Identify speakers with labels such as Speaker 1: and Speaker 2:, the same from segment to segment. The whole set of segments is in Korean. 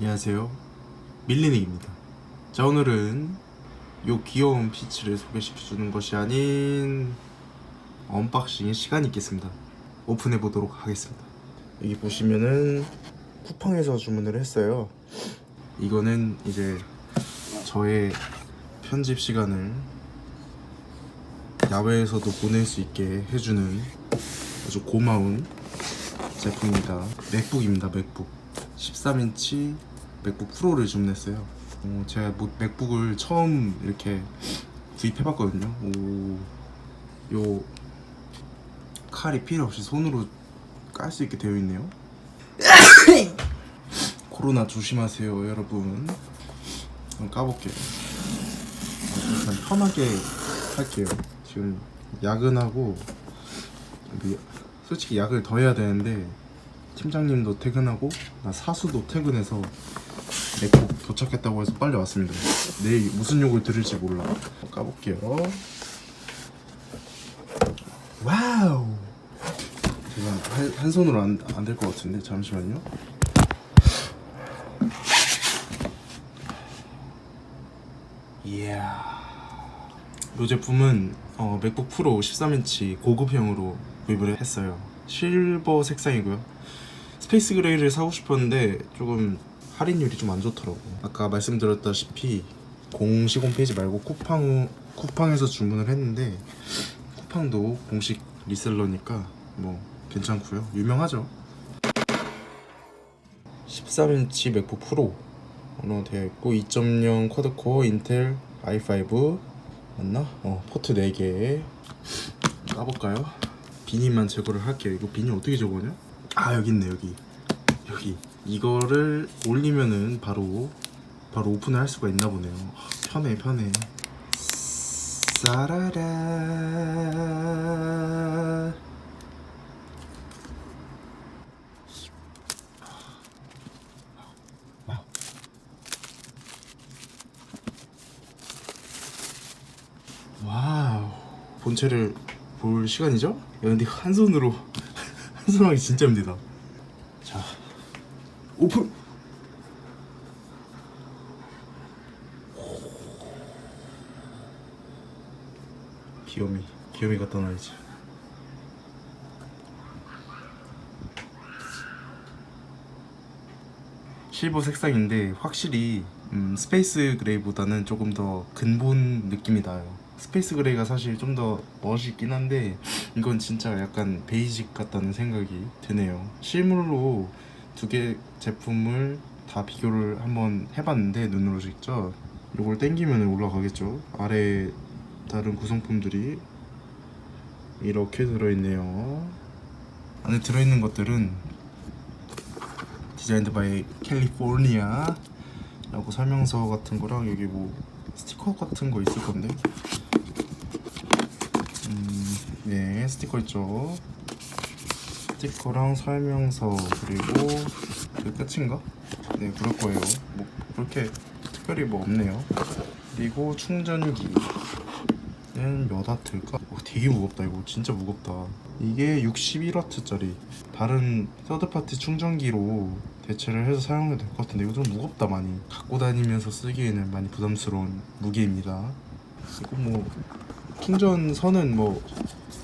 Speaker 1: 안녕하세요. 밀리닉입니다. 자 오늘은 요 귀여운 피치를 소개시켜주는 것이 아닌 언박싱의 시간이 있겠습니다. 오픈해 보도록 하겠습니다. 여기 보시면은 쿠팡에서 주문을 했어요. 이거는 이제 저의 편집 시간을 야외에서도 보낼 수 있게 해주는 아주 고마운 제품입니다. 맥북입니다 맥북. 13인치 맥북 프로를 주문했어요. 어, 제가 뭐 맥북을 처음 이렇게 구입해봤거든요. 오, 요 칼이 필요 없이 손으로 깔 수 있게 되어 있네요. 코로나 조심하세요, 여러분. 한번 까볼게요. 일단 편하게 할게요. 지금 야근하고 솔직히 약을 더 해야 되는데 팀장님도 퇴근하고 나 사수도 퇴근해서 맥북 도착했다고 해서 빨리 왔습니다. 내일 무슨 욕을 들을지 몰라. 까볼게요. 와우. 제가 한, 한 손으로 안안될 것 같은데 잠시만요. 이야. 이 제품은 어, 맥북 프로 13인치 고급형으로 구입을 했어요. 실버 색상이고요. 스페이스 그레이를 사고 싶었는데 조금 할인율이 좀 안 좋더라고. 아까 말씀드렸다시피 공식 홈페이지 말고 쿠팡 쿠팡에서 주문을 했는데 쿠팡도 공식 리셀러니까 뭐 괜찮고요. 유명하죠. 13인치 맥북 프로로 되어 있고 2.0 쿼드코어 인텔 i5 맞나? 어 포트 4개 까볼까요? 비니만 제거를 할게요. 이거 비니 어떻게 적어냐? 아 여기 있네 여기 여기 이거를 올리면은 바로 바로 오픈을 할 수가 있나 보네요. 아, 편해 편해. 싸라라 와우 본체를 볼 시간이죠? 야, 근데 한 손으로 한 손으로 하기 진짜 힘들다 자 오픈 귀요미 갖다 놔야지 실버 색상인데 확실히 음, 스페이스 그레이보다는 조금 더 근본 느낌이 나요. 스페이스 그레이가 사실 좀 더 멋있긴 한데 이건 진짜 약간 베이직 같다는 생각이 드네요. 실물로 두 개 제품을 다 비교를 한번 해봤는데 눈으로 직접 이걸 땡기면 올라가겠죠. 아래 다른 구성품들이 이렇게 들어있네요. 안에 들어있는 것들은 디자인드 바이 캘리포니아 라고 설명서 같은 거랑 여기 뭐 스티커 같은 거 있을 건데 음, 네 스티커 있죠 스티커랑 설명서 그리고 그 끝인가? 네 그럴 거예요. 뭐 그렇게 특별히 뭐 없네요. 그리고 충전기 몇 와트일까? 어, 되게 무겁다 이거. 진짜 무겁다. 이게 61와트짜리. 다른 서드파티 충전기로 대체를 해서 사용해도 될 것 같은데 이거 좀 무겁다 많이. 갖고 다니면서 쓰기에는 많이 부담스러운 무게입니다. 이거 뭐 충전 선은 뭐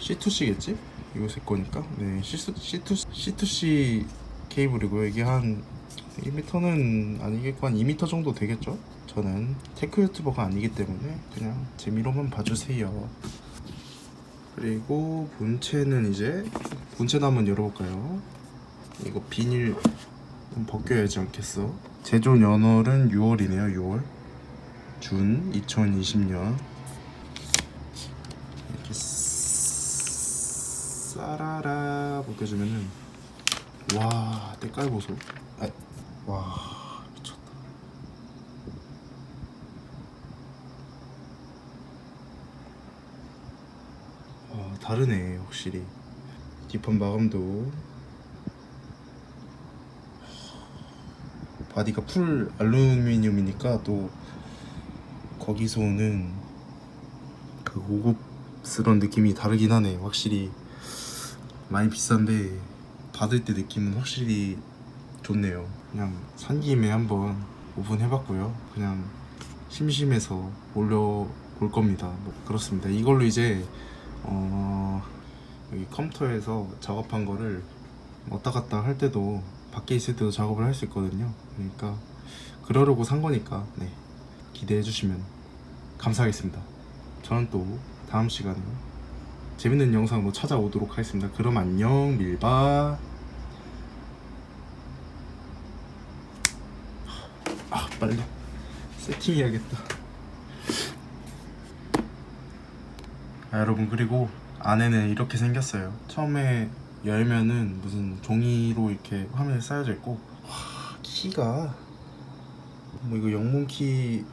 Speaker 1: C2C겠지? 이거 제 거니까 네 C2, C2, C2C 케이블이고요 이게 한 1m는 아니겠고 한 2m 정도 되겠죠? 저는 테크 유튜버가 아니기 때문에 그냥 재미로만 봐주세요 그리고 본체는 이제 본체도 한번 열어볼까요? 이거 비닐 좀 벗겨야지 않겠어? 제조 연월은 6월이네요 6월 준 2020년 이렇게 싸라라 벗겨주면은 와 때깔 보소. 아, 와 미쳤다. 와 다르네 확실히. 뒷판 마감도. 바디가 풀 알루미늄이니까 또 거기서 오는 그 고급스러운 느낌이 다르긴 하네 확실히 많이 비싼데 받을 때 느낌은 확실히 좋네요. 그냥 산 김에 한번 오픈해봤고요. 그냥 심심해서 올려볼 겁니다. 뭐 그렇습니다. 이걸로 이제 어 여기 컴퓨터에서 작업한 거를 왔다 갔다 할 때도 밖에 있을 때도 작업을 할 수 있거든요. 그러니까 그러려고 산 거니까 네 기대해 주시면 감사하겠습니다. 저는 또 다음 시간에 재밌는 영상으로 찾아오도록 하겠습니다. 그럼 안녕 밀바. 아 빨리 세팅해야겠다. 아, 여러분 그리고 안에는 이렇게 생겼어요. 처음에 열면은 무슨 종이로 이렇게 화면에 쌓여져 있고 와 키가 뭐 이거 영문 키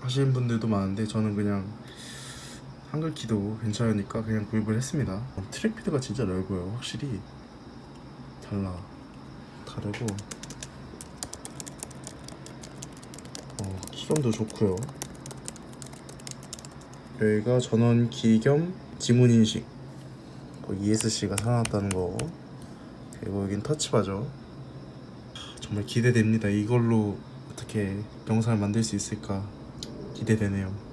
Speaker 1: 하시는 분들도 많은데 저는 그냥 한글 키도 괜찮으니까 그냥 구입을 했습니다. 트랙피드가 진짜 넓어요. 확실히 달라. 다르고. 어, 키감도 좋고요. 여기가 전원키 겸 지문인식. 뭐 ESC가 사놨다는 거. 그리고 여긴 터치바죠. 하, 정말 기대됩니다. 이걸로 어떻게 영상을 만들 수 있을까 기대되네요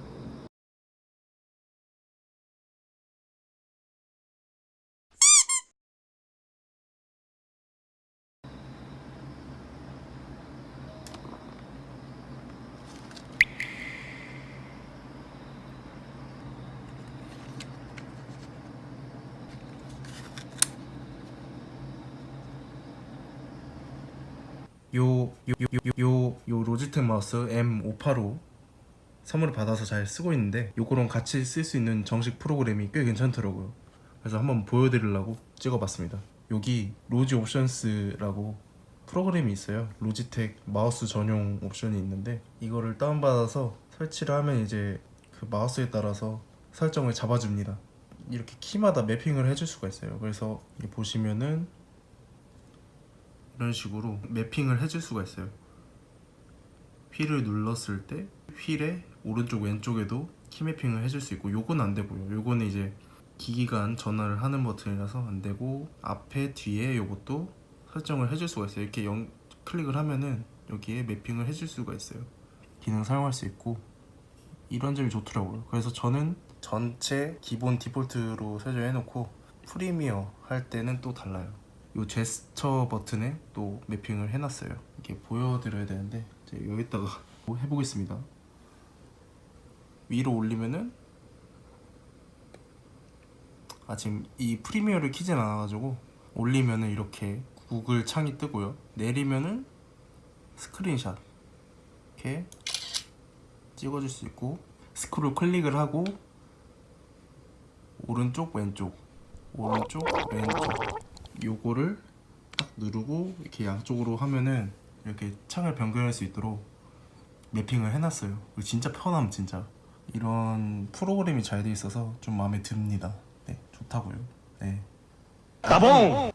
Speaker 1: 요 요 요 요 요 로지텍 마우스 M585 선물을 받아서 잘 쓰고 있는데 요거랑 같이 쓸 수 있는 정식 프로그램이 꽤 괜찮더라고요. 그래서 한번 보여드리려고 찍어봤습니다. 여기 로지 옵션스라고 프로그램이 있어요. 로지텍 마우스 전용 옵션이 있는데 이거를 다운받아서 설치를 하면 이제 그 마우스에 따라서 설정을 잡아줍니다. 이렇게 키마다 매핑을 해줄 수가 있어요. 그래서 보시면은 이런 식으로 매핑을 해줄 수가 있어요. 휠을 눌렀을 때 휠의 오른쪽 왼쪽에도 키 매핑을 해줄 수 있고 요건 안 되고요. 요거는 이제 기기간 전화를 하는 버튼이라서 안 되고 앞에 뒤에 요것도 설정을 해줄 수가 있어요. 이렇게 영, 클릭을 하면은 여기에 매핑을 해줄 수가 있어요. 기능 사용할 수 있고 이런 점이 좋더라고요. 그래서 저는 전체 기본 디폴트로 설정해 놓고 프리미어 할 때는 또 달라요. 요 제스처 버튼에 또 매핑을 해놨어요. 이렇게 보여드려야 되는데 여기다가 해보겠습니다. 위로 올리면은 아 지금 이 프리미어를 키진 않아가지고 올리면은 이렇게 구글 창이 뜨고요. 내리면은 스크린샷 이렇게 찍어줄 수 있고 스크롤 클릭을 하고 오른쪽 왼쪽 오른쪽 왼쪽 요거를 딱 누르고 이렇게 양쪽으로 하면은 이렇게 창을 변경할 수 있도록 매핑을 해놨어요. 진짜 편함 진짜. 이런 프로그램이 잘 돼 있어서 좀 마음에 듭니다. 네, 좋다고요. 네.
Speaker 2: 나봉!